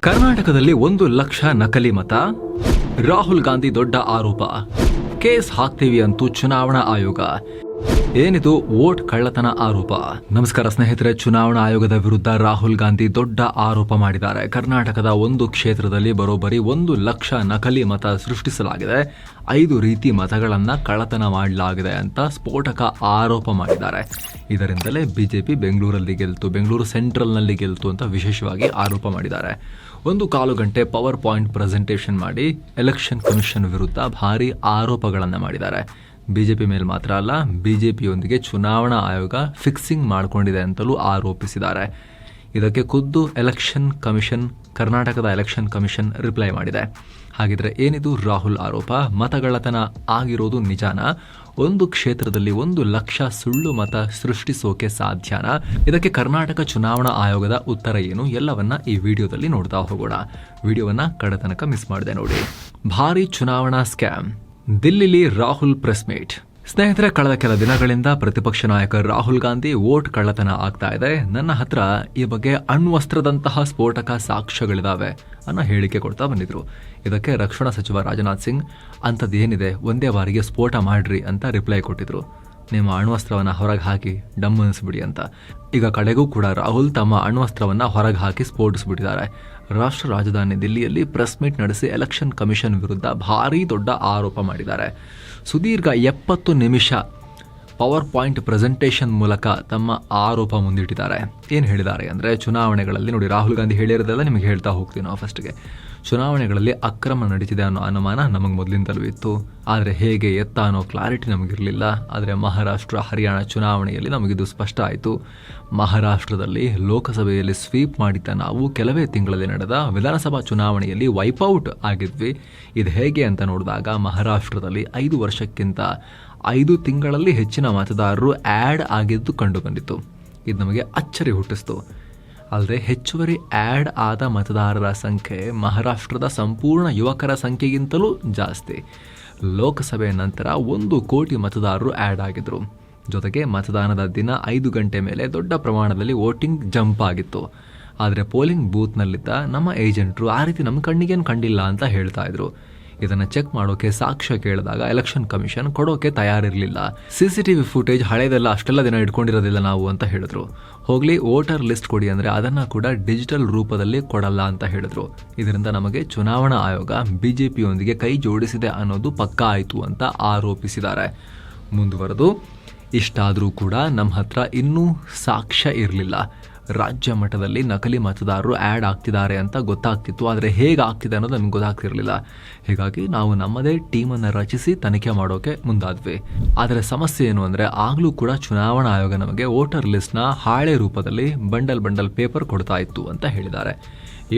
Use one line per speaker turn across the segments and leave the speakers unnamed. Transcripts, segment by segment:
ಕರ್ನಾಟಕದಲ್ಲಿ ಒಂದು ಲಕ್ಷ ನಕಲಿ ಮತ. ರಾಹುಲ್ ಗಾಂಧಿ ದೊಡ್ಡ ಆರೋಪ. ಕೇಸ್ ಹಾಕ್ತೀವಿ ಅಂತೂ ಚುನಾವಣಾ ಆಯೋಗ. ಏನಿದು ವೋಟ್ ಕಳ್ಳತನ ಆರೋಪ. ನಮಸ್ಕಾರ ಸ್ನೇಹಿತರೆ, ಚುನಾವಣಾ ಆಯೋಗದ ವಿರುದ್ಧ ರಾಹುಲ್ ಗಾಂಧಿ ದೊಡ್ಡ ಆರೋಪ ಮಾಡಿದ್ದಾರೆ. ಕರ್ನಾಟಕದ ಒಂದು ಕ್ಷೇತ್ರದಲ್ಲಿ ಬರೋಬ್ಬರಿ ಒಂದು ಲಕ್ಷ ನಕಲಿ ಮತ ಸೃಷ್ಟಿಸಲಾಗಿದೆ. ಐದು ರೀತಿ ಮತಗಳನ್ನು ಕಳ್ಳತನ ಮಾಡಲಾಗಿದೆ ಅಂತ ಸ್ಫೋಟಕ ಆರೋಪ ಮಾಡಿದ್ದಾರೆ. ಇದರಿಂದಲೇ ಬಿಜೆಪಿ ಬೆಂಗಳೂರಲ್ಲಿ ಗೆಲ್ತು, ಬೆಂಗಳೂರು ಸೆಂಟ್ರಲ್ನಲ್ಲಿ ಗೆಲ್ತು ಅಂತ ವಿಶೇಷವಾಗಿ ಆರೋಪ ಮಾಡಿದ್ದಾರೆ. ಒಂದು ಕಾಲು ಗಂಟೆ ಪವರ್ ಪಾಯಿಂಟ್ ಪ್ರೆಸೆಂಟೇಷನ್ ಮಾಡಿ ಎಲೆಕ್ಷನ್ ಕಮಿಷನ್ ವಿರುದ್ಧ ಭಾರಿ ಆರೋಪಗಳನ್ನು ಮಾಡಿದ್ದಾರೆ. ಬಿಜೆಪಿ ಮೇಲೆ ಮಾತ್ರ ಅಲ್ಲ, ಬಿಜೆಪಿಯೊಂದಿಗೆ ಚುನಾವಣಾ ಆಯೋಗ ಫಿಕ್ಸಿಂಗ್ ಮಾಡಿಕೊಂಡಿದೆ ಅಂತಲೂ ಆರೋಪಿಸಿದ್ದಾರೆ. ಇದಕ್ಕೆ ಖುದ್ದು ಎಲೆಕ್ಷನ್ ಕಮಿಷನ್, ಕರ್ನಾಟಕದ ಎಲೆಕ್ಷನ್ ಕಮಿಷನ್ ರಿಪ್ಲೈ ಮಾಡಿದೆ. ಹಾಗಿದ್ರೆ ಏನಿದು ರಾಹುಲ್ ಆರೋಪ? ಮತಗಳತನ ಆಗಿರೋದು ನಿಜಾನ? ಒಂದು ಕ್ಷೇತ್ರದಲ್ಲಿ ಒಂದು ಲಕ್ಷ ಸುಳ್ಳು ಮತ ಸೃಷ್ಟಿಸೋಕೆ ಸಾಧ್ಯನ? ಇದಕ್ಕೆ ಕರ್ನಾಟಕ ಚುನಾವಣಾ ಆಯೋಗದ ಉತ್ತರ ಏನು? ಎಲ್ಲವನ್ನ ಈ ವಿಡಿಯೋದಲ್ಲಿ ನೋಡ್ತಾ ಹೋಗೋಣ. ವಿಡಿಯೋವನ್ನ ಕಡತನಕ ಮಿಸ್ ಮಾಡಿದೆ ನೋಡಿ. ಭಾರಿ ಚುನಾವಣಾ ಸ್ಕ್ಯಾಮ್. ದಿಲ್ಲಿಲಿ ರಾಹುಲ್ ಪ್ರೆಸ್ ಮೀಟ್ ಸ್ನೇಹಿತರೆ, ಕಳೆದ ಕೆಲ ದಿನಗಳಿಂದ ಪ್ರತಿಪಕ್ಷ ನಾಯಕ ರಾಹುಲ್ ಗಾಂಧಿ ವೋಟ್ ಕಳ್ಳತನ ಆಗ್ತಾ ಇದೆ. ನನ್ನ ಹತ್ರ ಈ ಬಗ್ಗೆ ಅಣ್ವಸ್ತ್ರದಂತಹ ಸ್ಫೋಟಕ ಸಾಕ್ಷ್ಯಗಳಿದಾವೆ ಅನ್ನೋ ಹೇಳಿಕೆ ಕೊಡ್ತಾ ಬಂದಿದ್ರು. ಇದಕ್ಕೆ ರಕ್ಷಣಾ ಸಚಿವ ರಾಜನಾಥ್ ಸಿಂಗ್, ಅಂಥದ್ದೇನಿದೆ? ಒಂದೇ ಬಾರಿಗೆ ಸ್ಫೋಟ ಮಾಡ್ರಿ ಅಂತ ರಿಪ್ಲೈ ಕೊಟ್ಟಿದ್ರು. ನಿಮ್ಮ ಅಣ್ವಸ್ತ್ರವನ್ನು ಹೊರಗೆ ಹಾಕಿ ಡಮ್ ಅನಿಸ್ಬಿಡಿ ಅಂತ. ಈಗ ಕಡೆಗೂ ಕೂಡ ರಾಹುಲ್ ತಮ್ಮ ಅಣ್ವಸ್ತ್ರವನ್ನು ಹೊರಗೆ ಹಾಕಿ ಸ್ಫೋಟಿಸ್ಬಿಟ್ಟಿದ್ದಾರೆ. ರಾಷ್ಟ್ರ ರಾಜಧಾನಿ ದಿಲ್ಲಿಯಲ್ಲಿ ಪ್ರೆಸ್ ಮೀಟ್ ನಡೆಸಿ ಎಲೆಕ್ಷನ್ ಕಮಿಷನ್ ವಿರುದ್ಧ ಭಾರೀ ದೊಡ್ಡ ಆರೋಪ ಮಾಡಿದ್ದಾರೆ. ಸುದೀರ್ಘ ಎಪ್ಪತ್ತು ನಿಮಿಷ ಪವರ್ ಪಾಯಿಂಟ್ ಪ್ರೆಸೆಂಟೇಷನ್ ಮೂಲಕ ತಮ್ಮ ಆರೋಪ ಮುಂದಿಟ್ಟಿದ್ದಾರೆ. ಏನು ಹೇಳಿದ್ದಾರೆ ಅಂದರೆ, ಚುನಾವಣೆಗಳಲ್ಲಿ ನೋಡಿ, ರಾಹುಲ್ ಗಾಂಧಿ ಹೇಳಿರೋದೆಲ್ಲ ನಿಮಗೆ ಹೇಳ್ತಾ ಹೋಗ್ತೀನಿ ನಾವು ಫಸ್ಟ್ಗೆ ಚುನಾವಣೆಗಳಲ್ಲಿ ಅಕ್ರಮ ನಡೆಸಿದೆ ಅನ್ನೋ ಅನುಮಾನ ನಮಗೆ ಮೊದಲಿಂದಲೂ ಇತ್ತು. ಆದರೆ ಹೇಗೆ ಎತ್ತ ಅನ್ನೋ ಕ್ಲಾರಿಟಿ ನಮಗಿರಲಿಲ್ಲ. ಆದರೆ ಮಹಾರಾಷ್ಟ್ರ, ಹರಿಯಾಣ ಚುನಾವಣೆಯಲ್ಲಿ ನಮಗಿದು ಸ್ಪಷ್ಟ ಆಯಿತು. ಮಹಾರಾಷ್ಟ್ರದಲ್ಲಿ ಲೋಕಸಭೆಯಲ್ಲಿ ಸ್ವೀಪ್ ಮಾಡಿದ್ದ ನಾವು ಕೆಲವೇ ತಿಂಗಳಲ್ಲಿ ನಡೆದ ವಿಧಾನಸಭಾ ಚುನಾವಣೆಯಲ್ಲಿ ವೈಪೌಟ್ ಆಗಿದ್ವಿ. ಇದು ಹೇಗೆ ಅಂತ ನೋಡಿದಾಗ ಮಹಾರಾಷ್ಟ್ರದಲ್ಲಿ ಐದು ವರ್ಷಕ್ಕಿಂತ ಐದು ತಿಂಗಳಲ್ಲಿ ಹೆಚ್ಚಿನ ಮತದಾರರು ಆ್ಯಡ್ ಆಗಿದ್ದು ಕಂಡುಬಂದಿತು ಇದು ನಮಗೆ ಅಚ್ಚರಿ ಹುಟ್ಟಿಸ್ತು. ಅಲ್ಲದೆ ಹೆಚ್ಚುವರಿ ಆ್ಯಡ್ ಆದ ಮತದಾರರ ಸಂಖ್ಯೆ ಮಹಾರಾಷ್ಟ್ರದ ಸಂಪೂರ್ಣ ಯುವಕರ ಸಂಖ್ಯೆಗಿಂತಲೂ ಜಾಸ್ತಿ. ಲೋಕಸಭೆ ನಂತರ ಒಂದು ಕೋಟಿ ಮತದಾರರು ಆ್ಯಡ್ ಆಗಿದ್ರು. ಜೊತೆಗೆ ಮತದಾನದ ದಿನ ಐದು ಗಂಟೆ ಮೇಲೆ ದೊಡ್ಡ ಪ್ರಮಾಣದಲ್ಲಿ ವೋಟಿಂಗ್ ಜಂಪ್ ಆಗಿತ್ತು. ಆದರೆ ಪೋಲಿಂಗ್ ಬೂತ್ನಲ್ಲಿದ್ದ ನಮ್ಮ ಏಜೆಂಟರು ಆ ರೀತಿ ನಮ್ಮ ಕಣ್ಣಿಗೇನು ಕಂಡಿಲ್ಲ ಅಂತ ಹೇಳ್ತಾ ಇದ್ರು. ಇದನ್ನು ಚೆಕ್ ಮಾಡೋಕೆ ಸಾಕ್ಷ್ಯ ಕೇಳಿದಾಗ ಎಲೆಕ್ಷನ್ ಕಮಿಷನ್ ಕೊಡೋಕೆ ತಯಾರಿರಲಿಲ್ಲ. C C T V footage ಹಳೇದೆಲ್ಲ ಅಷ್ಟೆಲ್ಲ ದಿನ ಇಟ್ಕೊಂಡಿರೋದಿಲ್ಲ ನಾವು ಅಂತ ಹೇಳಿದ್ರು. ಹೋಗ್ಲಿ ವೋಟರ್ ಲಿಸ್ಟ್ ಕೊಡಿ ಅಂದರೆ ಅದನ್ನ ಕೂಡ ಡಿಜಿಟಲ್ ರೂಪದಲ್ಲಿ ಕೊಡಲ್ಲ ಅಂತ ಹೇಳಿದ್ರು. ಇದರಿಂದ ನಮಗೆ ಚುನಾವಣಾ ಆಯೋಗ ಬಿಜೆಪಿಯೊಂದಿಗೆ ಕೈ ಜೋಡಿಸಿದೆ ಅನ್ನೋದು ಪಕ್ಕಾ ಆಯಿತು ಅಂತ ಆರೋಪಿಸಿದ್ದಾರೆ. ಮುಂದುವರೆದು, ಇಷ್ಟಾದರೂ ಕೂಡ ನಮ್ಮ ಹತ್ರ ಇನ್ನೂ ಸಾಕ್ಷ್ಯ ಇರಲಿಲ್ಲ. ರಾಜ್ಯ ಮಟ್ಟದಲ್ಲಿ ನಕಲಿ ಮತದಾರರು ಆ್ಯಡ್ ಆಗ್ತಿದ್ದಾರೆ ಅಂತ ಗೊತ್ತಾಗ್ತಿತ್ತು. ಆದರೆ ಹೇಗೆ ಆಗ್ತಿದೆ ಅನ್ನೋದು ನಮ್ಗೆ ಗೊತ್ತಾಗ್ತಿರಲಿಲ್ಲ. ಹೀಗಾಗಿ ನಾವು ನಮ್ಮದೇ ಟೀಮನ್ನು ರಚಿಸಿ ತನಿಖೆ ಮಾಡೋಕೆ ಮುಂದಾದ್ವಿ. ಆದರೆ ಸಮಸ್ಯೆ ಏನು ಅಂದರೆ ಆಗಲೂ ಕೂಡ ಚುನಾವಣಾ ಆಯೋಗ ನಮಗೆ ವೋಟರ್ ಲಿಸ್ಟ್ನ ಹಾಳೆ ರೂಪದಲ್ಲಿ ಬಂಡಲ್ ಬಂಡಲ್ ಪೇಪರ್ ಕೊಡ್ತಾ ಇತ್ತು ಅಂತ ಹೇಳಿದ್ದಾರೆ.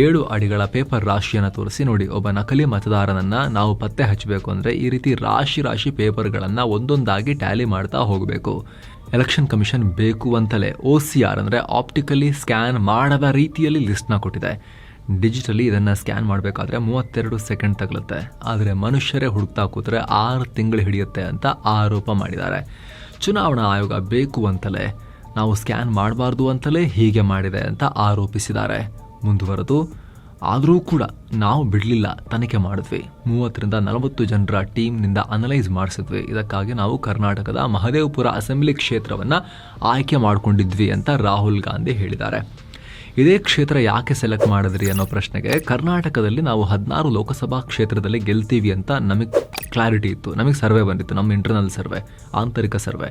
ಏಳು ಅಡಿಗಳ ಪೇಪರ್ ರಾಶಿಯನ್ನು ತೋರಿಸಿ ನೋಡಿ, ಒಬ್ಬ ನಕಲಿ ಮತದಾರನನ್ನು ನಾವು ಪತ್ತೆ ಹಚ್ಚಬೇಕು ಅಂದರೆ ಈ ರೀತಿ ರಾಶಿ ರಾಶಿ ಪೇಪರ್ಗಳನ್ನು ಒಂದೊಂದಾಗಿ ಟ್ಯಾಲಿ ಮಾಡ್ತಾ ಹೋಗಬೇಕು. ಎಲೆಕ್ಷನ್ ಕಮಿಷನ್ ಬೇಕು ಅಂತಲೇ ಓ ಸಿ ಆರ್ ಅಂದರೆ ಆಪ್ಟಿಕಲಿ ಸ್ಕ್ಯಾನ್ ಮಾಡದ ರೀತಿಯಲ್ಲಿ ಲಿಸ್ಟ್ನ ಕೊಟ್ಟಿದೆ. ಡಿಜಿಟಲಿ ಇದನ್ನು ಸ್ಕ್ಯಾನ್ ಮಾಡಬೇಕಾದ್ರೆ ಮೂವತ್ತೆರಡು ಸೆಕೆಂಡ್ ತಗಲುತ್ತೆ. ಆದರೆ ಮನುಷ್ಯರೇ ಹುಡುಕ್ತಾ ಕೂತ್ರೆ ಆರು ತಿಂಗಳು ಹಿಡಿಯುತ್ತೆ ಅಂತ ಆರೋಪ ಮಾಡಿದ್ದಾರೆ. ಚುನಾವಣಾ ಆಯೋಗ ಬೇಕು ಅಂತಲೇ ನಾವು ಸ್ಕ್ಯಾನ್ ಮಾಡಬಾರ್ದು ಅಂತಲೇ ಹೀಗೆ ಮಾಡಿದೆ ಅಂತ ಆರೋಪಿಸಿದ್ದಾರೆ. ಮುಂದುವರೆದು ಆದರೂ ಕೂಡ ನಾವು ಬಿಡಲಿಲ್ಲ. ತನಿಖೆ ಮಾಡಿದ್ವಿ. ಮೂವತ್ತರಿಂದ ನಲವತ್ತು ಜನರ ಟೀಮ್ನಿಂದ ಅನಲೈಸ್ ಮಾಡಿಸಿದ್ವಿ. ಇದಕ್ಕಾಗಿ ನಾವು ಕರ್ನಾಟಕದ ಮಹದೇವಪುರ ಅಸೆಂಬ್ಲಿ ಕ್ಷೇತ್ರವನ್ನು ಆಯ್ಕೆ ಮಾಡಿಕೊಂಡಿದ್ವಿ ಅಂತ ರಾಹುಲ್ ಗಾಂಧಿ ಹೇಳಿದ್ದಾರೆ. ಇದೇ ಕ್ಷೇತ್ರ ಯಾಕೆ ಸೆಲೆಕ್ಟ್ ಮಾಡಿದ್ರಿ ಅನ್ನೋ ಪ್ರಶ್ನೆಗೆ ಕರ್ನಾಟಕದಲ್ಲಿ ನಾವು ಹದಿನಾರು ಲೋಕಸಭಾ ಕ್ಷೇತ್ರದಲ್ಲಿ ಗೆಲ್ತೀವಿ ಅಂತ ನಮಗೆ ಕ್ಲಾರಿಟಿ ಇತ್ತು. ನಮಗೆ ಸರ್ವೆ ಬಂದಿತ್ತು. ನಮ್ಮ ಇಂಟರ್ನಲ್ ಸರ್ವೆ, ಆಂತರಿಕ ಸರ್ವೆ.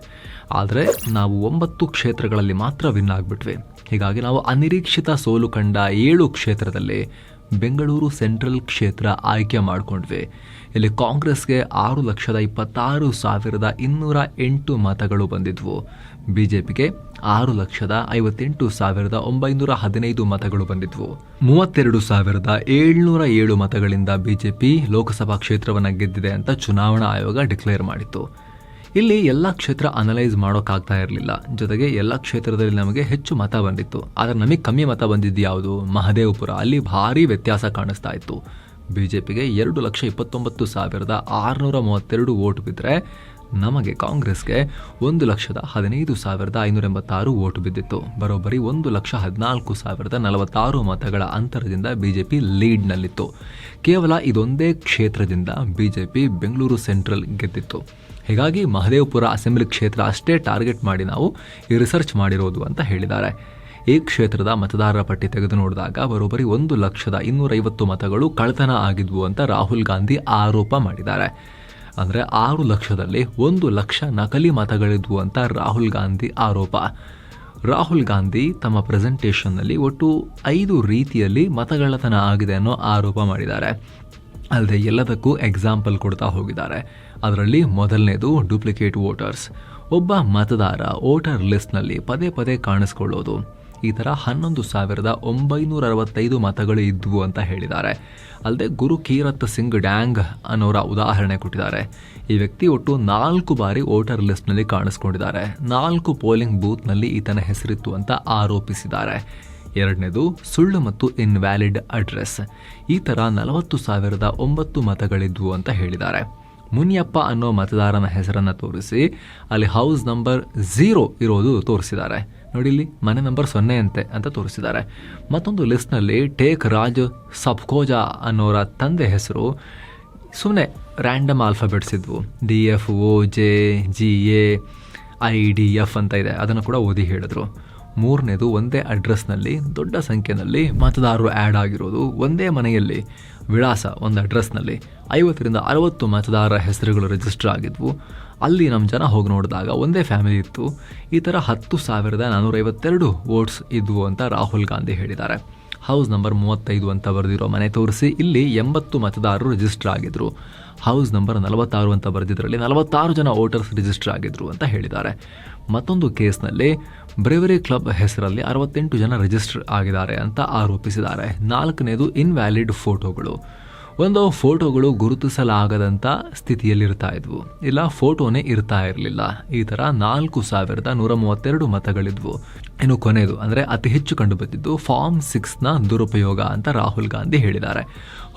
ಆದರೆ ನಾವು ಒಂಬತ್ತು ಕ್ಷೇತ್ರಗಳಲ್ಲಿ ಮಾತ್ರ ವಿನ್ ಆಗಿಬಿಟ್ವಿ. ಹೀಗಾಗಿ ನಾವು ಅನಿರೀಕ್ಷಿತ ಸೋಲು ಕಂಡ ಏಳು ಕ್ಷೇತ್ರದಲ್ಲಿ ಬೆಂಗಳೂರು ಸೆಂಟ್ರಲ್ ಕ್ಷೇತ್ರ ಆಯ್ಕೆ ಮಾಡಿಕೊಂಡ್ವಿ. ಇಲ್ಲಿ ಕಾಂಗ್ರೆಸ್ಗೆ ಆರು ಲಕ್ಷದ ಇಪ್ಪತ್ತಾರು ಸಾವಿರದ ಇನ್ನೂರ ಎಂಟು ಮತಗಳು ಬಂದಿದ್ವು. ಬಿ ಜೆ ಪಿಗೆ ಆರು ಲಕ್ಷದ ಐವತ್ತೆಂಟು ಸಾವಿರದ ಒಂಬೈನೂರ ಹದಿನೈದು ಮತಗಳು ಬಂದಿದ್ವು. ಮೂವತ್ತೆರಡು ಸಾವಿರದ ಏಳ್ನೂರ ಏಳು ಮತಗಳಿಂದ ಬಿಜೆಪಿ ಲೋಕಸಭಾ ಕ್ಷೇತ್ರವನ್ನು ಗೆದ್ದಿದೆ ಅಂತ ಚುನಾವಣಾ ಆಯೋಗ ಡಿಕ್ಲೇರ್ ಮಾಡಿತ್ತು. ಇಲ್ಲಿ ಎಲ್ಲ ಕ್ಷೇತ್ರ ಅನಲೈಸ್ ಮಾಡೋಕ್ಕಾಗ್ತಾ ಇರಲಿಲ್ಲ. ಜೊತೆಗೆ ಎಲ್ಲ ಕ್ಷೇತ್ರದಲ್ಲಿ ನಮಗೆ ಹೆಚ್ಚು ಮತ ಬಂದಿತ್ತು. ಆದರೆ ನಮಗೆ ಕಮ್ಮಿ ಮತ ಬಂದಿದ್ದು ಯಾವುದು? ಮಹದೇವಪುರ. ಅಲ್ಲಿ ಭಾರಿ ವ್ಯತ್ಯಾಸ ಕಾಣಿಸ್ತಾ ಇತ್ತು. ಬಿಜೆಪಿಗೆ ಎರಡು ಲಕ್ಷ ಇಪ್ಪತ್ತೊಂಬತ್ತು ಸಾವಿರದ ಆರುನೂರ ಮೂವತ್ತೆರಡು ವೋಟ್ ಬಿದ್ದರೆ ನಮಗೆ ಕಾಂಗ್ರೆಸ್ಗೆ ಒಂದು ಲಕ್ಷದ ಹದಿನೈದು ಸಾವಿರದ ಐನೂರ ಎಂಬತ್ತಾರು ಓಟು ಬಿದ್ದಿತ್ತು. ಬರೋಬ್ಬರಿ ಒಂದು ಲಕ್ಷ ಹದಿನಾಲ್ಕು ಸಾವಿರದ ನಲವತ್ತಾರು ಮತಗಳ ಅಂತರದಿಂದ ಬಿಜೆಪಿ ಲೀಡ್ನಲ್ಲಿತ್ತು ಕೇವಲ ಇದೊಂದೇ ಕ್ಷೇತ್ರದಿಂದ ಬಿಜೆಪಿ ಬೆಂಗಳೂರು ಸೆಂಟ್ರಲ್ ಗೆದ್ದಿತ್ತು. ಹೀಗಾಗಿ ಮಹದೇವಪುರ ಅಸೆಂಬ್ಲಿ ಕ್ಷೇತ್ರ ಅಷ್ಟೇ ಟಾರ್ಗೆಟ್ ಮಾಡಿ ನಾವು ಈ ರಿಸರ್ಚ್ ಮಾಡಿರೋದು ಅಂತ ಹೇಳಿದ್ದಾರೆ. ಈ ಕ್ಷೇತ್ರದ ಮತದಾರರ ಪಟ್ಟಿ ತೆಗೆದು ನೋಡಿದಾಗ ಬರೋಬ್ಬರಿ ಒಂದು ಲಕ್ಷದ ಇನ್ನೂರೈವತ್ತು ಮತಗಳು ಕಳ್ಳತನ ಆಗಿದ್ವು ಅಂತ ರಾಹುಲ್ ಗಾಂಧಿ ಆರೋಪ ಮಾಡಿದ್ದಾರೆ. ಅಂದರೆ ಆರು ಲಕ್ಷದಲ್ಲಿ ಒಂದು ಲಕ್ಷ ನಕಲಿ ಮತಗಳಿದ್ವು ಅಂತ ರಾಹುಲ್ ಗಾಂಧಿ ಆರೋಪ. ರಾಹುಲ್ ಗಾಂಧಿ ತಮ್ಮ ಪ್ರೆಸೆಂಟೇಷನ್ನಲ್ಲಿ ಒಟ್ಟು ಐದು ರೀತಿಯಲ್ಲಿ ಮತಗಳತನ ಆಗಿದೆ ಅನ್ನೋ ಆರೋಪ ಮಾಡಿದ್ದಾರೆ. ಅಲ್ಲದೆ ಎಲ್ಲದಕ್ಕೂ ಎಕ್ಸಾಂಪಲ್ ಕೊಡ್ತಾ ಹೋಗಿದ್ದಾರೆ. ಅದರಲ್ಲಿ ಮೊದಲನೇದು ಡೂಪ್ಲಿಕೇಟ್ ವೋಟರ್ಸ್ ಒಬ್ಬ ಮತದಾರ ವೋಟರ್ ಲಿಸ್ಟ್ನಲ್ಲಿ ಪದೇ ಪದೇ ಕಾಣಿಸ್ಕೊಳ್ಳೋದು. ಈ ಥರ ಹನ್ನೊಂದು ಸಾವಿರದ ಒಂಬೈನೂರ ಅರವತ್ತೈದು ಮತಗಳು ಇದ್ವು ಅಂತ ಹೇಳಿದ್ದಾರೆ. ಅಲ್ಲದೆ ಗುರು ಕೀರತ್ ಸಿಂಗ್ ಡ್ಯಾಂಗ್ ಅನ್ನೋರ ಉದಾಹರಣೆ ಕೊಟ್ಟಿದ್ದಾರೆ. ಈ ವ್ಯಕ್ತಿ ಒಟ್ಟು ನಾಲ್ಕು ಬಾರಿ ವೋಟರ್ ಲಿಸ್ಟ್ನಲ್ಲಿ ಕಾಣಿಸ್ಕೊಂಡಿದ್ದಾರೆ. ನಾಲ್ಕು ಪೋಲಿಂಗ್ ಬೂತ್ನಲ್ಲಿ ಈತನ ಹೆಸರಿತ್ತು ಅಂತ ಆರೋಪಿಸಿದ್ದಾರೆ. ಎರಡನೇದು ಸುಳ್ಳು ಮತ್ತು ಇನ್ವ್ಯಾಲಿಡ್ ಅಡ್ರೆಸ್ ಈ ಥರ ನಲವತ್ತು ಸಾವಿರದ ಒಂಬತ್ತು ಮತಗಳಿದ್ವು ಅಂತ ಹೇಳಿದ್ದಾರೆ. ಮುನಿಯಪ್ಪ ಅನ್ನೋ ಮತದಾರನ ಹೆಸರನ್ನು ತೋರಿಸಿ ಅಲ್ಲಿ ಹೌಸ್ ನಂಬರ್ ಝೀರೋ ಇರೋದು ತೋರಿಸಿದ್ದಾರೆ. ನೋಡಿ ಇಲ್ಲಿ ಮನೆ ನಂಬರ್ ಸೊನ್ನೆ ಅಂತೆ ಅಂತ ತೋರಿಸಿದ್ದಾರೆ. ಮತ್ತೊಂದು ಲಿಸ್ಟ್ನಲ್ಲಿ ಟೇಕ್ ರಾಜ್ ಸಬ್ಕೋಜಾ ಅನ್ನೋರ ತಂದೆ ಹೆಸರು ಸುಮ್ಮನೆ ರ್ಯಾಂಡಮ್ ಆಲ್ಫಾಬೆಟ್ಸ್ ಇದ್ವು. D F O J G A I D F ಅಂತ ಇದೆ. ಅದನ್ನು ಕೂಡ ಓದಿ ಹೇಳಿದ್ರು. ಮೂರನೇದು ಒಂದೇ ಅಡ್ರೆಸ್ನಲ್ಲಿ ದೊಡ್ಡ ಸಂಖ್ಯೆಯಲ್ಲಿ ಮತದಾರರು ಆ್ಯಡ್ ಆಗಿರೋದು ಒಂದೇ ಮನೆಯಲ್ಲಿ. ವಿಳಾಸ ಒಂದು ಅಡ್ರೆಸ್ನಲ್ಲಿ ಐವತ್ತರಿಂದ ಅರವತ್ತು ಮತದಾರರ ಹೆಸರುಗಳು ರಿಜಿಸ್ಟರ್ ಆಗಿದ್ವು. ಅಲ್ಲಿ ನಮ್ಮ ಜನ ಹೋಗಿ ನೋಡಿದಾಗ ಒಂದೇ ಫ್ಯಾಮಿಲಿ ಇತ್ತು. ಈ ಥರ ಹತ್ತು ಸಾವಿರದ ನಾನ್ನೂರೈವತ್ತೆರಡು ವೋಟ್ಸ್ ಇದ್ವು ಅಂತ ರಾಹುಲ್ ಗಾಂಧಿ ಹೇಳಿದ್ದಾರೆ. ಹೌಸ್ ನಂಬರ್ ಮೂವತ್ತೈದು ಅಂತ ಬರೆದಿರೋ ಮನೆ ತೋರಿಸಿ, ಇಲ್ಲಿ ಎಂಬತ್ತು ಮತದಾರರು ರಿಜಿಸ್ಟರ್ ಆಗಿದ್ರು. ಹೌಸ್ ನಂಬರ್ ನಲವತ್ತಾರು ಅಂತ ಬರೆದಿದ್ರಲ್ಲಿ ನಲವತ್ತಾರು ಜನ ವೋಟರ್ಸ್ ರಿಜಿಸ್ಟರ್ ಆಗಿದ್ದರು ಅಂತ ಹೇಳಿದ್ದಾರೆ. ಮತ್ತೊಂದು ಕೇಸ್ನಲ್ಲಿ ಬ್ರೇವರಿ ಕ್ಲಬ್ ಹೆಸರಲ್ಲಿ ಅರವತ್ತೆಂಟು ಜನ ರಿಜಿಸ್ಟರ್ ಆಗಿದ್ದಾರೆ ಅಂತ ಆರೋಪಿಸಿದ್ದಾರೆ. ನಾಲ್ಕನೇದು ಇನ್ವ್ಯಾಲಿಡ್ ಫೋಟೋಗಳು ಒಂದು ಫೋಟೋಗಳು ಗುರುತಿಸಲಾಗದಂಥ ಸ್ಥಿತಿಯಲ್ಲಿರ್ತಾ ಇದ್ವು. ಇಲ್ಲ, ಫೋಟೋನೇ ಇರ್ತಾ ಇರಲಿಲ್ಲ. ಈ ಥರ ನಾಲ್ಕು ಸಾವಿರದ ನೂರ ಮೂವತ್ತೆರಡು ಮತಗಳಿದ್ವು. ಇನ್ನು ಕೊನೆಯದು ಅಂದರೆ ಅತಿ ಹೆಚ್ಚು ಕಂಡುಬಂದಿದ್ದು ಫಾರ್ಮ್ ಸಿಕ್ಸ್ನ ದುರುಪಯೋಗ ಅಂತ ರಾಹುಲ್ ಗಾಂಧಿ ಹೇಳಿದ್ದಾರೆ.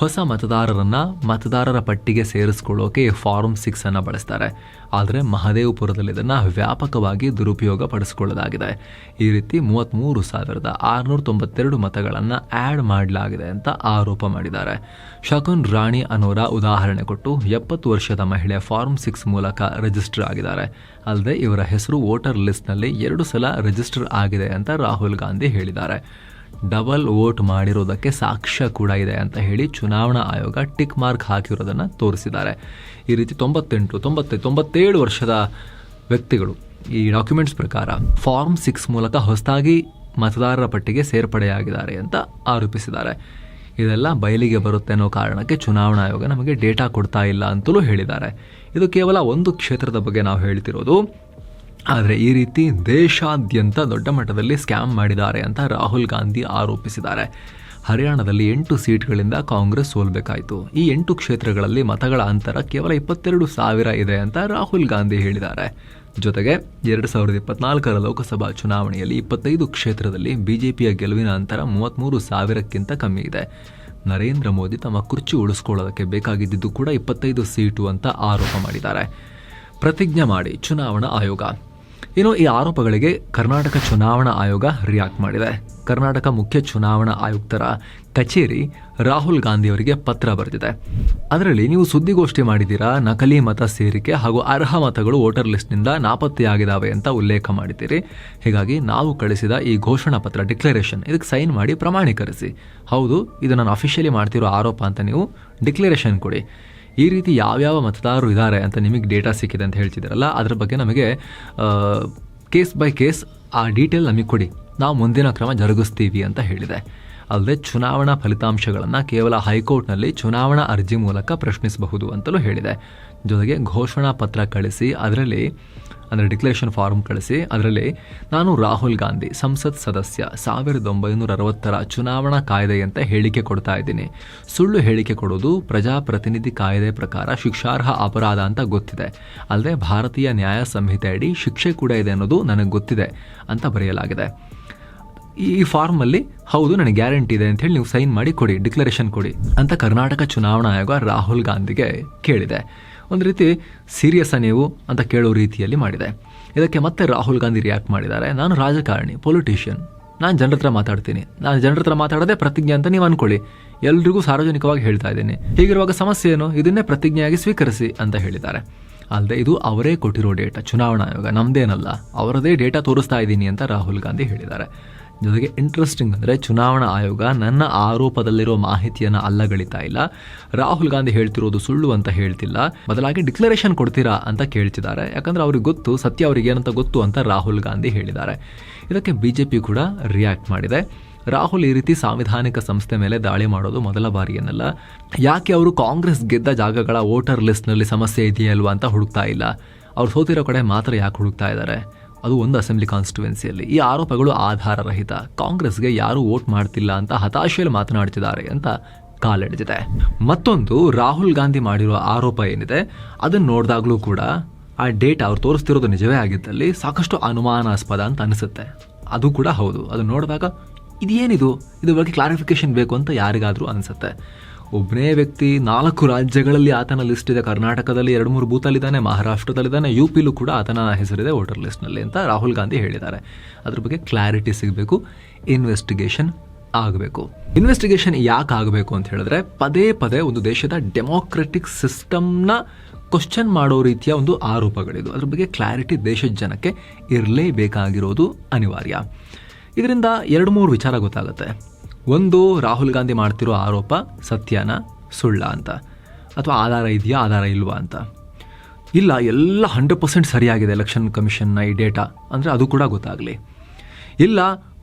ಹೊಸ ಮತದಾರರನ್ನು ಮತದಾರರ ಪಟ್ಟಿಗೆ ಸೇರಿಸ್ಕೊಳ್ಳೋಕೆ ಫಾರ್ಮ್ ಸಿಕ್ಸ್ ಅನ್ನು ಬಳಸ್ತಾರೆ. ಆದರೆ ಮಹದೇವಪುರದಲ್ಲಿ ಇದನ್ನು ವ್ಯಾಪಕವಾಗಿ ದುರುಪಯೋಗ ಪಡಿಸಿಕೊಳ್ಳಲಾಗಿದೆ ಈ ರೀತಿ ಮೂವತ್ತ್ಮೂರು ಸಾವಿರದ ಆರುನೂರ ತೊಂಬತ್ತೆರಡು ಮತಗಳನ್ನು ಆ್ಯಡ್ ಮಾಡಲಾಗಿದೆ ಅಂತ ಆರೋಪ ಮಾಡಿದ್ದಾರೆ. ಶಕುನ್ ರಾಣಿ ಅನ್ನೋರ ಉದಾಹರಣೆ ಕೊಟ್ಟು ಎಪ್ಪತ್ತು ವರ್ಷದ ಮಹಿಳೆ ಫಾರ್ಮ್ ಸಿಕ್ಸ್ ಮೂಲಕ ರಿಜಿಸ್ಟರ್ ಆಗಿದ್ದಾರೆ. ಅಲ್ಲದೆ ಇವರ ಹೆಸರು ವೋಟರ್ ಲಿಸ್ಟ್ನಲ್ಲಿ ಎರಡು ಸಲ ರಿಜಿಸ್ಟರ್ ಆಗಿದೆ. ಅಂತ ರಾಹುಲ್ ಗಾಂಧಿ ಹೇಳಿದ್ದಾರೆ. ಡಬಲ್ ವೋಟ್ ಮಾಡಿರೋದಕ್ಕೆ ಸಾಕ್ಷ್ಯ ಕೂಡ ಇದೆ ಅಂತ ಹೇಳಿ ಚುನಾವಣಾ ಆಯೋಗ ಟಿಕ್ ಮಾರ್ಕ್ ಹಾಕಿರೋದನ್ನು ತೋರಿಸಿದ್ದಾರೆ. ಈ ರೀತಿ ತೊಂಬತ್ತೆಂಟು ತೊಂಬತ್ತೈದು ತೊಂಬತ್ತೇಳು ವರ್ಷದ ವ್ಯಕ್ತಿಗಳು ಈ ಡಾಕ್ಯುಮೆಂಟ್ಸ್ ಪ್ರಕಾರ ಫಾರ್ಮ್ ಸಿಕ್ಸ್ ಮೂಲಕ ಹೊಸದಾಗಿ ಮತದಾರರ ಪಟ್ಟಿಗೆ ಸೇರ್ಪಡೆಯಾಗಿದ್ದಾರೆ ಅಂತ ಆರೋಪಿಸಿದ್ದಾರೆ. ಇದೆಲ್ಲ ಬಯಲಿಗೆ ಬರುತ್ತೆ ಅನ್ನೋ ಕಾರಣಕ್ಕೆ ಚುನಾವಣಾ ಆಯೋಗ ನಮಗೆ ಡೇಟಾ ಕೊಡ್ತಾ ಇಲ್ಲ ಅಂತಲೂ ಹೇಳಿದ್ದಾರೆ. ಇದು ಕೇವಲ ಒಂದು ಕ್ಷೇತ್ರದ ಬಗ್ಗೆ ನಾವು ಹೇಳ್ತಿರೋದು. ಆದರೆ ಈ ರೀತಿ ದೇಶಾದ್ಯಂತ ದೊಡ್ಡ ಮಟ್ಟದಲ್ಲಿ ಸ್ಕ್ಯಾಮ್ ಮಾಡಿದ್ದಾರೆ ಅಂತ ರಾಹುಲ್ ಗಾಂಧಿ ಆರೋಪಿಸಿದ್ದಾರೆ. ಹರಿಯಾಣದಲ್ಲಿ ಎಂಟು ಸೀಟ್ಗಳಿಂದ ಕಾಂಗ್ರೆಸ್ ಸೋಲ್ಬೇಕಾಯಿತು. ಈ ಎಂಟು ಕ್ಷೇತ್ರಗಳಲ್ಲಿ ಮತಗಳ ಅಂತರ ಕೇವಲ ಇಪ್ಪತ್ತೆರಡು ಸಾವಿರ ಇದೆ ಅಂತ ರಾಹುಲ್ ಗಾಂಧಿ ಹೇಳಿದ್ದಾರೆ. ಜೊತೆಗೆ ಎರಡು ಸಾವಿರದ ಇಪ್ಪತ್ನಾಲ್ಕರ ಲೋಕಸಭಾ ಚುನಾವಣೆಯಲ್ಲಿ ಇಪ್ಪತ್ತೈದು ಕ್ಷೇತ್ರದಲ್ಲಿ ಬಿಜೆಪಿಯ ಗೆಲುವಿನ ಅಂತರ ಮೂವತ್ತ್ಮೂರು ಸಾವಿರಕ್ಕಿಂತ ಕಮ್ಮಿ ಇದೆ. ನರೇಂದ್ರ ಮೋದಿ ತಮ್ಮ ಕುರ್ಚಿ ಉಳಿಸ್ಕೊಳ್ಳೋದಕ್ಕೆ ಬೇಕಾಗಿದ್ದಿದ್ದು ಕೂಡ ಇಪ್ಪತ್ತೈದು ಸೀಟು ಅಂತ ಆರೋಪ ಮಾಡಿದ್ದಾರೆ. ಪ್ರತಿಜ್ಞೆ ಮಾಡಿ ಚುನಾವಣಾ ಆಯೋಗ. ಇನ್ನು ಈ ಆರೋಪಗಳಿಗೆ ಕರ್ನಾಟಕ ಚುನಾವಣಾ ಆಯೋಗ ರಿಯಾಕ್ಟ್ ಮಾಡಿದೆ. ಕರ್ನಾಟಕ ಮುಖ್ಯ ಚುನಾವಣಾ ಆಯುಕ್ತರ ಕಚೇರಿ ರಾಹುಲ್ ಗಾಂಧಿ ಅವರಿಗೆ ಪತ್ರ ಬರೆದಿದೆ. ಅದರಲ್ಲಿ, ನೀವು ಸುದ್ದಿಗೋಷ್ಠಿ ಮಾಡಿದ್ದೀರಾ? ನಕಲಿ ಮತ ಸೇರಿಕೆ ಹಾಗೂ ಅರ್ಹ ಮತಗಳು ವೋಟರ್ ಲಿಸ್ಟ್ನಿಂದ ನಾಪತ್ತೆಯಾಗಿದ್ದಾವೆ ಅಂತ ಉಲ್ಲೇಖ ಮಾಡಿದ್ದೀರಿ. ಹೀಗಾಗಿ ನಾವು ಕಳಿಸಿದ ಈ ಘೋಷಣಾ ಪತ್ರ ಡಿಕ್ಲರೇಷನ್. ಇದಕ್ಕೆ ಸೈನ್ ಮಾಡಿ ಪ್ರಮಾಣೀಕರಿಸಿ. ಹೌದು, ಇದು ನಾನು ಅಫಿಷಿಯಲಿ ಮಾಡ್ತಿರೋ ಆರೋಪ ಅಂತ ನೀವು ಡಿಕ್ಲರೇಷನ್ ಕೊಡಿ. ಈ ರೀತಿ ಯಾವ್ಯಾವ ಮತದಾರರು ಇದ್ದಾರೆ ಅಂತ ನಿಮಗೆ ಡೇಟಾ ಸಿಕ್ಕಿದೆ ಅಂತ ಹೇಳ್ತಿದ್ದೀರಲ್ಲ, ಅದ್ರ ಬಗ್ಗೆ ನಮಗೆ ಕೇಸ್ ಬೈ ಕೇಸ್ ಆ ಡೀಟೇಲ್ ನಮಗೆ ಕೊಡಿ. ನಾವು ಮುಂದಿನ ಕ್ರಮ ಜರುಗಿಸ್ತೀವಿ ಅಂತ ಹೇಳಿದೆ. ಅಲ್ಲದೆ ಚುನಾವಣಾ ಫಲಿತಾಂಶಗಳನ್ನು ಕೇವಲ ಹೈಕೋರ್ಟ್ನಲ್ಲಿ ಚುನಾವಣಾ ಅರ್ಜಿ ಮೂಲಕ ಪ್ರಶ್ನಿಸಬಹುದು ಅಂತಲೂ ಹೇಳಿದೆ. ಜೊತೆಗೆ ಘೋಷಣಾ ಪತ್ರ ಕಳಿಸಿ, ಅದರಲ್ಲಿ, ಅಂದರೆ ಡಿಕ್ಲರೇಷನ್ ಫಾರ್ಮ್ ಕಳಿಸಿ, ಅದರಲ್ಲಿ ನಾನು ರಾಹುಲ್ ಗಾಂಧಿ ಸಂಸತ್ ಸದಸ್ಯ ಸಾವಿರದ ಒಂಬೈನೂರ ಅರವತ್ತರ ಚುನಾವಣಾ ಅಂತ ಹೇಳಿಕೆ ಕೊಡ್ತಾ ಇದ್ದೀನಿ. ಸುಳ್ಳು ಹೇಳಿಕೆ ಕೊಡೋದು ಪ್ರಜಾಪ್ರತಿನಿಧಿ ಕಾಯ್ದೆ ಪ್ರಕಾರ ಶಿಕ್ಷಾರ್ಹ ಅಪರಾಧ ಅಂತ ಗೊತ್ತಿದೆ. ಅಲ್ಲದೆ ಭಾರತೀಯ ನ್ಯಾಯ ಸಂಹಿತೆ ಅಡಿ ಶಿಕ್ಷೆ ಕೂಡ ಇದೆ ಅನ್ನೋದು ನನಗೆ ಗೊತ್ತಿದೆ ಅಂತ ಬರೆಯಲಾಗಿದೆ. ಈ ಫಾರ್ಮಲ್ಲಿ ಹೌದು, ನನಗೆ ಗ್ಯಾರಂಟಿ ಇದೆ ಅಂತ ಹೇಳಿ ನೀವು ಸೈನ್ ಮಾಡಿ ಕೊಡಿ, ಡಿಕ್ಲರೇಷನ್ ಕೊಡಿ ಅಂತ ಕರ್ನಾಟಕ ಚುನಾವಣಾ ಆಯೋಗ ರಾಹುಲ್ ಗಾಂಧಿಗೆ ಕೇಳಿದೆ. ಒಂದು ರೀತಿ ಸೀರಿಯಸ್ ನೀವು ಅಂತ ಕೇಳೋ ರೀತಿಯಲ್ಲಿ ಮಾಡಿದೆ. ಇದಕ್ಕೆ ಮತ್ತೆ ರಾಹುಲ್ ಗಾಂಧಿ ರಿಯಾಕ್ಟ್ ಮಾಡಿದ್ದಾರೆ. ನಾನು ರಾಜಕಾರಣಿ ಪೊಲಿಟಿಷಿಯನ್ ನಾನು ಜನರ ಹತ್ರ ಮಾತಾಡ್ತೀನಿ. ನಾನು ಜನರ ಹತ್ರ ಮಾತಾಡೋದೇ ಪ್ರತಿಜ್ಞೆ ಅಂತ ನೀವು ಅನ್ಕೊಳ್ಳಿ. ಎಲ್ರಿಗೂ ಸಾರ್ವಜನಿಕವಾಗಿ ಹೇಳ್ತಾ ಇದ್ದೀನಿ. ಹೀಗಿರುವಾಗ ಸಮಸ್ಯೆ ಏನು? ಇದನ್ನೇ ಪ್ರತಿಜ್ಞೆಯಾಗಿ ಸ್ವೀಕರಿಸಿ ಅಂತ ಹೇಳಿದ್ದಾರೆ. ಅಲ್ಲದೆ ಇದು ಅವರೇ ಕೊಟ್ಟಿರೋ ಡೇಟಾ ಚುನಾವಣಾ ಆಯೋಗ, ನಮ್ದೇನಲ್ಲ, ಅವರದೇ ಡೇಟಾ ತೋರಿಸ್ತಾ ಇದ್ದೀನಿ ಅಂತ ರಾಹುಲ್ ಗಾಂಧಿ ಹೇಳಿದ್ದಾರೆ. ಜೊತೆಗೆ ಇಂಟ್ರೆಸ್ಟಿಂಗ್ ಅಂದರೆ ಚುನಾವಣಾ ಆಯೋಗ ನನ್ನ ಆರೋಪದಲ್ಲಿರೋ ಮಾಹಿತಿಯನ್ನು ಅಲ್ಲಗಳಿತಾ ಇಲ್ಲ. ರಾಹುಲ್ ಗಾಂಧಿ ಹೇಳ್ತಿರೋದು ಸುಳ್ಳು ಅಂತ ಹೇಳ್ತಿಲ್ಲ. ಬದಲಾಗಿ ಡಿಕ್ಲರೇಷನ್ ಕೊಡ್ತೀರಾ ಅಂತ ಕೇಳ್ತಿದ್ದಾರೆ. ಯಾಕಂದ್ರೆ ಅವ್ರಿಗೆ ಗೊತ್ತು, ಸತ್ಯ ಅವ್ರಿಗೆ ಏನಂತ ಗೊತ್ತು ಅಂತ ರಾಹುಲ್ ಗಾಂಧಿ ಹೇಳಿದ್ದಾರೆ. ಇದಕ್ಕೆ ಬಿಜೆಪಿ ಕೂಡ ರಿಯಾಕ್ಟ್ ಮಾಡಿದೆ. ರಾಹುಲ್ ಈ ರೀತಿ ಸಾಂವಿಧಾನಿಕ ಸಂಸ್ಥೆ ಮೇಲೆ ದಾಳಿ ಮಾಡೋದು ಮೊದಲ ಬಾರಿ ಏನಲ್ಲ ಯಾಕೆ ಅವರು ಕಾಂಗ್ರೆಸ್ ಗೆದ್ದ ಜಾಗಗಳ ವೋಟರ್ ಲಿಸ್ಟ್ನಲ್ಲಿ ಸಮಸ್ಯೆ ಇದೆಯಲ್ವಾ ಅಂತ ಹುಡುಕ್ತಾ ಇಲ್ಲ. ಅವ್ರು ಸೋತಿರೋ ಕಡೆ ಮಾತ್ರ ಯಾಕೆ ಹುಡುಕ್ತಾ ಇದ್ದಾರೆ? ಅದು ಒಂದು ಅಸೆಂಬ್ಲಿ ಕಾನ್ಸ್ಟಿಟ್ಯುವೆನ್ಸಿಯಲ್ಲಿ ಈ ಆರೋಪಗಳು ಆಧಾರರಹಿತ. ಕಾಂಗ್ರೆಸ್ಗೆ ಯಾರು ವೋಟ್ ಮಾಡ್ತಿಲ್ಲ ಅಂತ ಹತಾಶೆಯಲ್ಲಿ ಮಾತನಾಡ್ತಿದ್ದಾರೆ ಅಂತ ಕಾಲೆಳೆದಿದೆ. ಮತ್ತೊಂದು, ರಾಹುಲ್ ಗಾಂಧಿ ಮಾಡಿರುವ ಆರೋಪ ಏನಿದೆ, ಅದನ್ನು ನೋಡಿದಾಗಲೂ ಕೂಡ ಆ ಡೇಟ್ ಅವ್ರು ತೋರಿಸ್ತಿರೋದು ನಿಜವೇ ಆಗಿದ್ದಲ್ಲಿ ಸಾಕಷ್ಟು ಅನುಮಾನಾಸ್ಪದ ಅಂತ ಅನಿಸುತ್ತೆ. ಅದು ಕೂಡ ಹೌದು. ಅದನ್ನು ನೋಡಿದಾಗ, ಇದೇನಿದು? ಇದ್ರ ಬಗ್ಗೆ ಕ್ಲಾರಿಫಿಕೇಶನ್ ಬೇಕು ಅಂತ ಯಾರಿಗಾದರೂ ಅನಿಸುತ್ತೆ. ಒಬ್ಬನೇ ವ್ಯಕ್ತಿ ನಾಲ್ಕು ರಾಜ್ಯಗಳಲ್ಲಿ ಆತನ ಲಿಸ್ಟ್ ಇದೆ. ಕರ್ನಾಟಕದಲ್ಲಿ ಎರಡು ಮೂರು ಬೂತಲ್ಲಿದ್ದಾನೆ, ಮಹಾರಾಷ್ಟ್ರದಲ್ಲಿದ್ದಾನೆ ಯು ಪಿಲೂ ಕೂಡ ಆತನ ಹೆಸರಿದೆ ವೋಟರ್ ಲಿಸ್ಟ್ನಲ್ಲಿ ಅಂತ ರಾಹುಲ್ ಗಾಂಧಿ ಹೇಳಿದ್ದಾರೆ. ಅದ್ರ ಬಗ್ಗೆ ಕ್ಲಾರಿಟಿ ಸಿಗಬೇಕು ಇನ್ವೆಸ್ಟಿಗೇಷನ್ ಆಗಬೇಕು. ಇನ್ವೆಸ್ಟಿಗೇಷನ್ ಯಾಕೆ ಆಗಬೇಕು ಅಂತ ಹೇಳಿದ್ರೆ, ಪದೇ ಪದೇ ಒಂದು ದೇಶದ ಡೆಮೋಕ್ರೆಟಿಕ್ ಸಿಸ್ಟಮ್ನ ಕ್ವಶನ್ ಮಾಡೋ ರೀತಿಯ ಒಂದು ಆರೋಪಗಳಿದು ಅದ್ರ ಬಗ್ಗೆ ಕ್ಲಾರಿಟಿ ದೇಶದ ಜನಕ್ಕೆ ಇರಲೇಬೇಕಾಗಿರೋದು ಅನಿವಾರ್ಯ. ಇದರಿಂದ ಎರಡು ಮೂರು ವಿಚಾರ ಗೊತ್ತಾಗುತ್ತೆ. ಒಂದು ರಾಹುಲ್ ಗಾಂಧಿ ಮಾಡ್ತಿರೋ ಆರೋಪ ಸತ್ಯನ ಸುಳ್ಳ ಅಂತ, ಅಥವಾ ಆಧಾರ ಇದೆಯಾ, ಆಧಾರ ಇಲ್ವಾ ಅಂತ. ಇಲ್ಲ, ಎಲ್ಲ ಹಂಡ್ರೆಡ್ ಪರ್ಸೆಂಟ್ ಸರಿಯಾಗಿದೆ ಎಲೆಕ್ಷನ್ ಕಮಿಷನ್ನ ಈ ಡೇಟಾ ಅಂದರೆ ಅದು ಕೂಡ ಗೊತ್ತಾಗಲಿ. ಇಲ್ಲ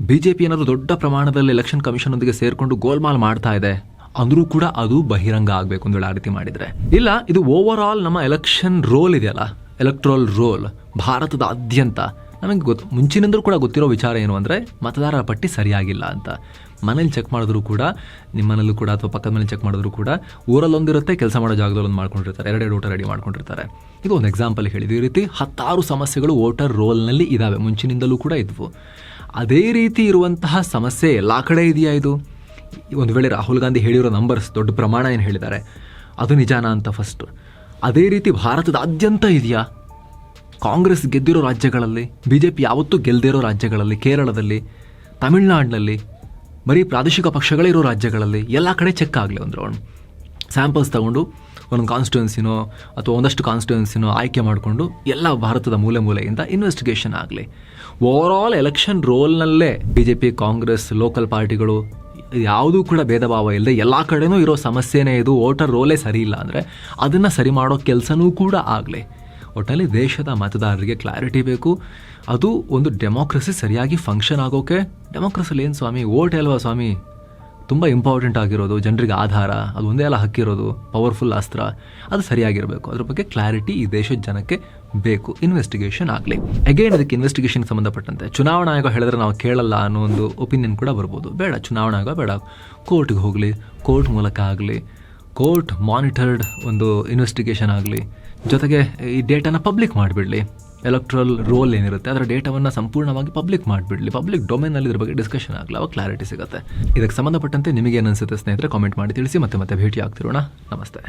ಬಿ ಜೆ ಪಿ ಏನಾದರೂ ದೊಡ್ಡ ಪ್ರಮಾಣದಲ್ಲಿ ಎಲೆಕ್ಷನ್ ಕಮಿಷನ್ನೊಂದಿಗೆ ಸೇರಿಕೊಂಡು ಗೋಲ್ಮಾಲ್ ಮಾಡ್ತಾ ಇದೆ, ಅಂದರೂ ಕೂಡ ಅದು ಬಹಿರಂಗ ಆಗಬೇಕು ಒಂದು ಆ ರೀತಿ ಮಾಡಿದರೆ. ಇಲ್ಲ, ಇದು ಓವರ್ ಆಲ್ ನಮ್ಮ ಎಲೆಕ್ಷನ್ ರೋಲ್ ಇದೆಯಲ್ಲ ಎಲೆಕ್ಟ್ರೋಲ್ ರೋಲ್ ಭಾರತದಾದ್ಯಂತ ನಮಗೆ ಗೊತ್ತು ಮುಂಚಿನಿಂದಲೂ ಕೂಡ ಗೊತ್ತಿರೋ ವಿಚಾರ ಏನು ಅಂದರೆ, ಮತದಾರರ ಪಟ್ಟಿ ಸರಿಯಾಗಿಲ್ಲ ಅಂತ. ಮನೇಲಿ ಚೆಕ್ ಮಾಡಿದ್ರು ಕೂಡ ನಿಮ್ಮ ಮನೇಲೂ ಕೂಡ ಅಥವಾ ಪಕ್ಕದ ಮನೇಲಿ ಚೆಕ್ ಮಾಡಿದ್ರು ಕೂಡ ಊರಲ್ಲಿ ಒಂದಿರುತ್ತೆ ಕೆಲಸ ಮಾಡೋ ಜಾಗದಲ್ಲಿ ಒಂದು ಮಾಡ್ಕೊಂಡಿರ್ತಾರೆ, ಎರಡೆರಡು ಓಟರ್ ರೆಡಿ ಮಾಡ್ಕೊಂಡಿರ್ತಾರೆ. ಇದು ಒಂದು ಎಕ್ಸಾಂಪಲ್ ಹೇಳಿದ್ವಿ ಈ ರೀತಿ ಹತ್ತಾರು ಸಮಸ್ಯೆಗಳು ವೋಟರ್ ರೋಲ್ನಲ್ಲಿ ಇದ್ದಾವೆ ಮುಂಚಿನಿಂದಲೂ ಕೂಡ ಇದ್ವು. ಅದೇ ರೀತಿ ಇರುವಂತಹ ಸಮಸ್ಯೆ ಎಲ್ಲ ಕಡೆ ಇದೆಯಾ ಇದು? ಒಂದು ವೇಳೆ ರಾಹುಲ್ ಗಾಂಧಿ ಹೇಳಿರೋ ನಂಬರ್ಸ್ ದೊಡ್ಡ ಪ್ರಮಾಣ ಏನು ಹೇಳಿದ್ದಾರೆ? ಅದು ನಿಜಾನ ಅಂತ ಫಸ್ಟ್ ಅದೇ ರೀತಿ ಭಾರತದಾದ್ಯಂತ ಇದೆಯಾ? ಕಾಂಗ್ರೆಸ್ ಗೆದ್ದಿರೋ ರಾಜ್ಯಗಳಲ್ಲಿ ಬಿ ಜೆ ಪಿ ಯಾವತ್ತೂ ಗೆಲ್ಲದಿರೋ ರಾಜ್ಯಗಳಲ್ಲಿ, ಕೇರಳದಲ್ಲಿ, ತಮಿಳ್ನಾಡಿನಲ್ಲಿ, ಬರೀ ಪ್ರಾದೇಶಿಕ ಪಕ್ಷಗಳೇ ಇರೋ ರಾಜ್ಯಗಳಲ್ಲಿ ಎಲ್ಲ ಕಡೆ ಚೆಕ್ ಆಗಲಿ ಒಂದು ರೌಂಡ್ ಸ್ಯಾಂಪಲ್ಸ್ ತಗೊಂಡು ಒಂದು ಕಾನ್ಸ್ಟಿಟ್ಯೂನ್ಸಿನೋ ಅಥವಾ ಒಂದಷ್ಟು ಕಾನ್ಸ್ಟಿಟ್ಯೂನ್ಸಿನೋ ಆಯ್ಕೆ ಮಾಡಿಕೊಂಡು ಎಲ್ಲ ಭಾರತದ ಮೂಲೆ ಮೂಲೆಯಿಂದ ಇನ್ವೆಸ್ಟಿಗೇಷನ್ ಆಗಲಿ. Overall election ರೋಲ್ನಲ್ಲೇ B J P Congress local ಪಾರ್ಟಿಗಳು ಯಾವುದೂ ಕೂಡ ಭೇದ ಭಾವ ಇಲ್ಲದೆ ಎಲ್ಲ ಕಡೆನೂ ಇರೋ ಸಮಸ್ಯೆನೇ ಇದು. ವೋಟರ್ ರೋಲೇ ಸರಿ ಇಲ್ಲ ಅಂದರೆ ಅದನ್ನು ಸರಿ ಮಾಡೋ ಕೆಲಸನೂ ಕೂಡ ಆಗಲಿ. ಒಟ್ಟಲ್ಲಿ ದೇಶದ ಮತದಾರರಿಗೆ ಕ್ಲಾರಿಟಿ ಬೇಕು. ಅದು ಒಂದು ಡೆಮೋಕ್ರಸಿ ಸರಿಯಾಗಿ ಫಂಕ್ಷನ್ ಆಗೋಕೆ ಡೆಮೋಕ್ರಸಿಲಿ ಏನು ಸ್ವಾಮಿ ಓಟ್ ಅಲ್ವಾ ಸ್ವಾಮಿ? ತುಂಬ ಇಂಪಾರ್ಟೆಂಟ್ ಆಗಿರೋದು, ಜನರಿಗೆ ಆಧಾರ, ಅದು ಒಂದೇ ಎಲ್ಲ ಹಕ್ಕಿರೋದು ಪವರ್ಫುಲ್ ಅಸ್ತ್ರ, ಅದು ಸರಿಯಾಗಿರಬೇಕು. ಅದ್ರ ಬಗ್ಗೆ ಕ್ಲಾರಿಟಿ ಈ ದೇಶದ ಜನಕ್ಕೆ ಬೇಕು. ಇನ್ವೆಸ್ಟಿಗೇಷನ್ ಆಗಲಿ. ಅಗೇನ್ ಅದಕ್ಕೆ ಇನ್ವೆಸ್ಟಿಗೇಷನ್ ಸಂಬಂಧಪಟ್ಟಂತೆ, ಚುನಾವಣಾ ಆಯೋಗ ಹೇಳಿದ್ರೆ ನಾವು ಕೇಳಲ್ಲ ಅನ್ನೋ ಒಂದು ಒಪಿನಿಯನ್ ಕೂಡ ಬರ್ಬೋದು. ಬೇಡ, ಚುನಾವಣಾ ಆಯೋಗ ಬೇಡ. ಕೋರ್ಟ್ಗೆ ಹೋಗಲಿ ಕೋರ್ಟ್ ಮೂಲಕ ಆಗಲಿ. ಕೋರ್ಟ್ ಮಾನಿಟರ್ಡ್ ಒಂದು ಇನ್ವೆಸ್ಟಿಗೇಷನ್ ಆಗಲಿ. ಜೊತೆಗೆ ಈ ಡೇಟಾನ ಪಬ್ಲಿಕ್ ಮಾಡಿಬಿಡಲಿ. ಎಲೆಕ್ಟ್ರಲ್ ರೋಲ್ ಏನಿರುತ್ತೆ, ಅದರ ಡೇಟಾವನ್ನು ಸಂಪೂರ್ಣವಾಗಿ ಪಬ್ಲಿಕ್ ಮಾಡಿಬಿಡಲಿ. ಪಬ್ಲಿಕ್ ಡೊಮೇನಲ್ಲಿ ಇದ್ರ ಬಗ್ಗೆ ಡಿಸ್ಕಷನ್ ಆಗಲಿ, ಅವಾಗ ಕ್ಲಾರಿಟಿ ಸಿಗುತ್ತೆ. ಇದಕ್ಕೆ ಸಂಬಂಧಪಟ್ಟಂತೆ ನಿಮಗೆ ಏನು ಅನಿಸುತ್ತೆ ಸ್ನೇಹಿತರೆ ಕಾಮೆಂಟ್ ಮಾಡಿ ತಿಳಿಸಿ ಮತ್ತೆ ಮತ್ತೆ ಭೇಟಿ ಆಗ್ತಿರೋಣ ನಮಸ್ತೆ.